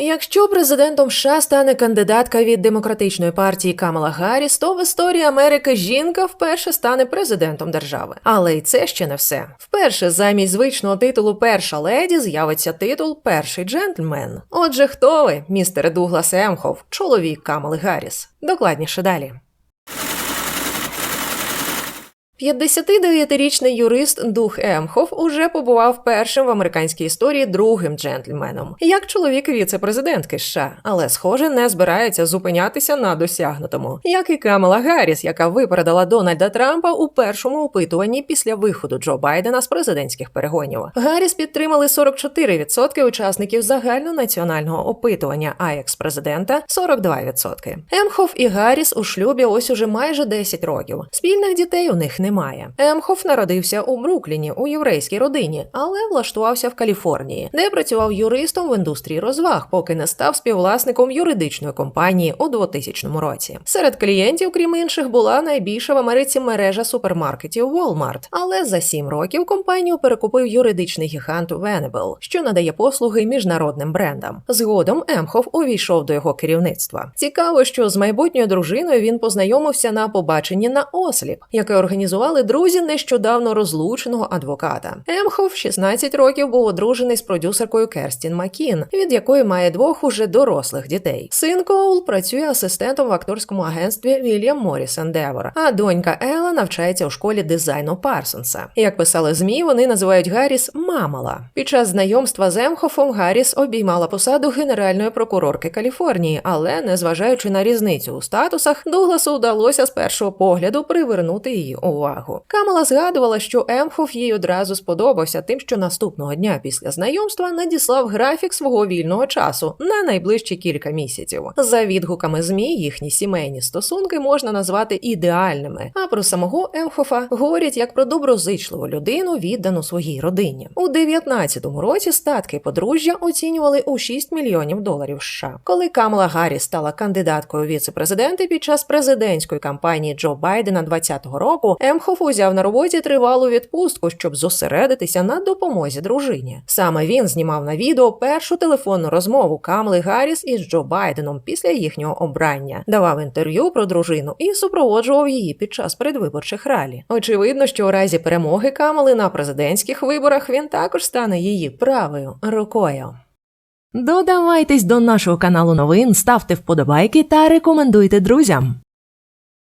Якщо президентом США стане кандидатка від демократичної партії Камала Гарріс, то в історії Америки жінка вперше стане президентом держави. Але й це ще не все. Вперше замість звичного титулу перша леді з'явиться титул перший джентльмен. Отже, хто ви, містер Дуглас Емхов, чоловік Камали Гарріс? Докладніше далі. 59-річний юрист Дух Емхоф уже побував першим в американській історії другим джентльменом, як чоловік віце-президентки США, але, схоже, не збирається зупинятися на досягнутому, як і Камала Гарріс, яка випередила Дональда Трампа у першому опитуванні після виходу Джо Байдена з президентських перегонів. Гарріс підтримали 44% учасників загальнонаціонального опитування, а екс-президента 42%. Емхоф і Гарріс у шлюбі ось уже майже 10 років. Спільних дітей у них немає. Емхоф народився у Брукліні у єврейській родині, але влаштувався в Каліфорнії, де працював юристом в індустрії розваг, поки не став співвласником юридичної компанії у 2000 році. Серед клієнтів, крім інших, була найбільша в Америці мережа супермаркетів Walmart, але за сім років компанію перекупив юридичний гігант Venable, що надає послуги міжнародним брендам. Згодом Емхоф увійшов до його керівництва. Цікаво, що з майбутньою дружиною він познайомився на побаченні на осліп, яке організували друзі нещодавно розлученого адвоката. Емхоф 16 років був одружений з продюсеркою Керстін Макін, від якої має двох уже дорослих дітей. Син Коул працює асистентом в акторському агентстві Вільям Морріс Ендевор, а донька Ела навчається у школі дизайну Парсонса. Як писали змі, вони називають Гарріс мамала. Під час знайомства з Емхофом Гарріс обіймала посаду генеральної прокурорки Каліфорнії, але незважаючи на різницю у статусах, Дугласу вдалося з першого погляду привернути її увагу. Камала згадувала, що Емхоф їй одразу сподобався тим, що наступного дня після знайомства надіслав графік свого вільного часу на найближчі кілька місяців. За відгуками змі їхні сімейні стосунки можна назвати ідеальними. А про самого Емхофа говорять як про доброзичливу людину, віддану своїй родині. У 19-му році статки подружжя оцінювали у 6 мільйонів доларів США. Коли Камала Гарріс стала кандидаткою віце-президенти під час президентської кампанії Джо Байдена 20-го року, Емхоф узяв на роботі тривалу відпустку, щоб зосередитися на допомозі дружині. Саме він знімав на відео першу телефонну розмову Камали Гарріс із Джо Байденом після їхнього обрання, давав інтерв'ю про дружину і супроводжував її під час передвиборчих ралі. Очевидно, що у разі перемоги Камали на президентських виборах він також стане її правою рукою. Додавайтесь до нашого каналу новин, ставте вподобайки та рекомендуйте друзям.